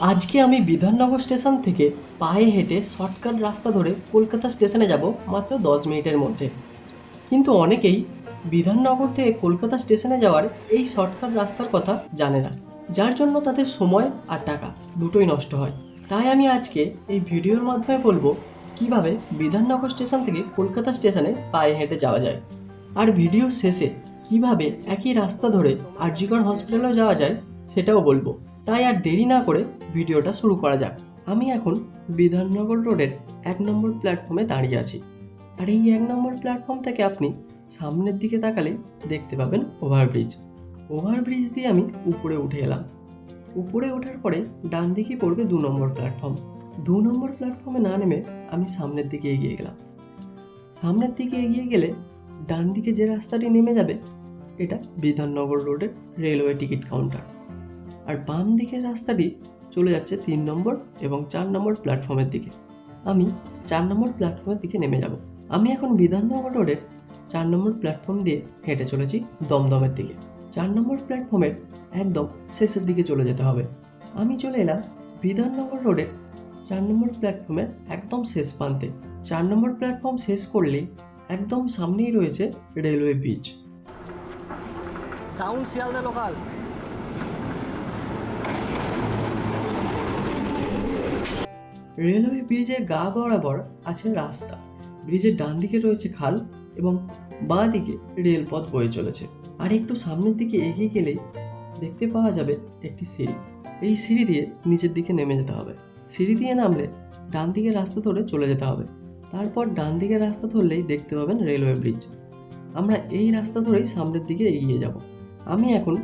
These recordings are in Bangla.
আজকে আমি বিধাননগর স্টেশন থেকে পায়ে হেঁটে শর্টকাট রাস্তা ধরে কলকাতা স্টেশনে যাব মাত্র দশ মিনিটের মধ্যে। কিন্তু অনেকেই বিধাননগর থেকে কলকাতা স্টেশনে যাওয়ার এই শর্টকাট রাস্তার কথা জানে না, যার জন্য তাদের সময় আর টাকা দুটোই নষ্ট হয়। তাই আমি আজকে এই ভিডিওর মাধ্যমে বলব কীভাবে বিধাননগর স্টেশন থেকে কলকাতা স্টেশনে পায়ে হেঁটে যাওয়া যায়। আর ভিডিও শেষে কীভাবে একই রাস্তা ধরে আরজিকর হসপিটালেও যাওয়া যায় সেটাও বলব। তাই আর দেরি না করে ভিডিওটা শুরু করা যাক। আমি এখন বিধাননগর রোডের এক নম্বর প্ল্যাটফর্মে দাঁড়িয়ে আছি। আর এই এক নম্বর প্ল্যাটফর্ম থেকে আপনি সামনের দিকে তাকালে দেখতে পাবেন ওভারব্রিজ। ওভারব্রিজ দিয়ে আমি উপরে উঠে এলাম। উপরে ওঠার পরে ডান দিকে পড়বে দু নম্বর প্ল্যাটফর্ম। দু নম্বর প্ল্যাটফর্মে না নেমে আমি সামনের দিকে এগিয়ে গেলাম। সামনের দিকে এগিয়ে গেলে ডান দিকে যে রাস্তাটি নেমে যাবে, এটা বিধাননগর রোডের রেলওয়ে টিকিট কাউন্টার। আর বাম দিকের রাস্তাটি চলে যাচ্ছে তিন নম্বর এবং চার নম্বর প্ল্যাটফর্মের দিকে। আমি চার নম্বর প্ল্যাটফর্মের দিকে নেমে যাব। আমি এখন বিধাননগর রোডের চার নম্বর প্ল্যাটফর্ম দিয়ে হেঁটে চলেছি দমদমের দিকে। চার নম্বর প্ল্যাটফর্মের একদম শেষের দিকে চলে যেতে হবে। আমি চলে এলাম বিধাননগর রোডের চার নম্বর প্ল্যাটফর্মের একদম শেষ প্রান্তে। চার নম্বর প্ল্যাটফর্ম শেষ করলেই একদম সামনেই রয়েছে railway bridge. Town Sealdah local. Railway ব্রিজের গা বরাবর আছে রাস্তা। ব্রিজের ডান দিকে রয়েছে খাল এবং বাঁ দিকে রেলপথ বয়ে চলেছে। আর একটু সামনের দিকে এগিয়ে গেলেই দেখতে পাওয়া যাবে একটি সিঁড়ি। এই সিঁড়ি দিয়ে নিচের দিকে নেমে যেতে হবে। সিঁড়ি দিয়ে নামলে ডান দিকের রাস্তা ধরে চলে যেতে হবে। তারপর ডান দিকের রাস্তা ধরলেই দেখতে পাবেন রেলওয়ে ব্রিজ। আমরা এই রাস্তা ধরেই সামনের দিকে এগিয়ে যাব। আমি এখন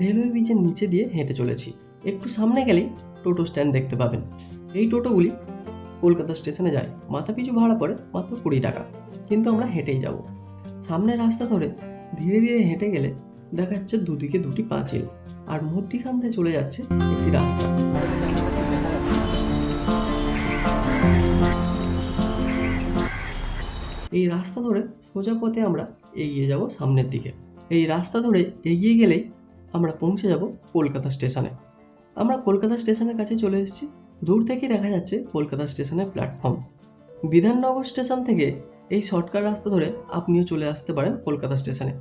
রেলওয়ে ব্রিজের নিচে দিয়ে হেঁটে চলেছি। একটু সামনে গেলেই টোটো স্ট্যান্ড দেখতে পাবেন। এই টোটোগুলি কলকাতা স্টেশনে যায় মাথা পিছু ভাড়া পড়ে মাত্র কুড়ি টাকা। কিন্তু আমরা হেঁটেই যাব। সামনের রাস্তা ধরে ধীরে ধীরে হেঁটে গেলে দেখা যাচ্ছে দুদিকে দুটি পাঁচিল আর মধ্যিখান দিয়ে চলে যাচ্ছে একটি রাস্তা। এই রাস্তা ধরে সোজা পথে আমরা এগিয়ে যাব সামনের দিকে। এই রাস্তা ধরে এগিয়ে গেলেই আমরা পৌঁছে যাব কলকাতা স্টেশনে। আমরা কলকাতা স্টেশনের কাছে চলে এসেছি। দূর থেকে দেখা যাচ্ছে কলকাতা স্টেশনের প্ল্যাটফর্ম। বিধাননগর স্টেশন থেকে এই শর্টকাট রাস্তা ধরে আপনিও চলে আসতে পারেন কলকাতা স্টেশনে।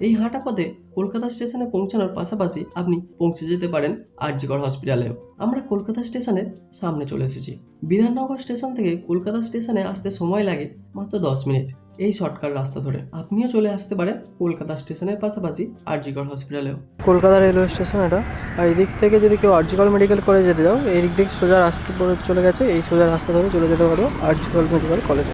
এই হাঁটা পথে কলকাতা স্টেশনে পৌঁছানোর পাশাপাশি আপনি পৌঁছে যেতে পারেন আরজিকর হসপিটালেও। আমরা কলকাতা স্টেশনের সামনে চলে এসেছি। বিধাননগর স্টেশন থেকে কলকাতা স্টেশনে আসতে সময় লাগে মাত্র দশ মিনিট। এই শর্টকাট রাস্তা ধরে। আপনিও চলে আসতে পারেন কলকাতা স্টেশনের পাশাপাশি আরজিগড় হসপিটালেও। কলকাতা রেলওয়ে স্টেশন, এটা। আর এদিক থেকে যদি কেউ আরজিগড় মেডিকেল কলেজ যেতে যাও এই দিক থেকে সোজা রাস্তা চলে গেছে, এই সোজা রাস্তা ধরে চলে যেতে পারো আরজিগড় মেডিকেল কলেজে।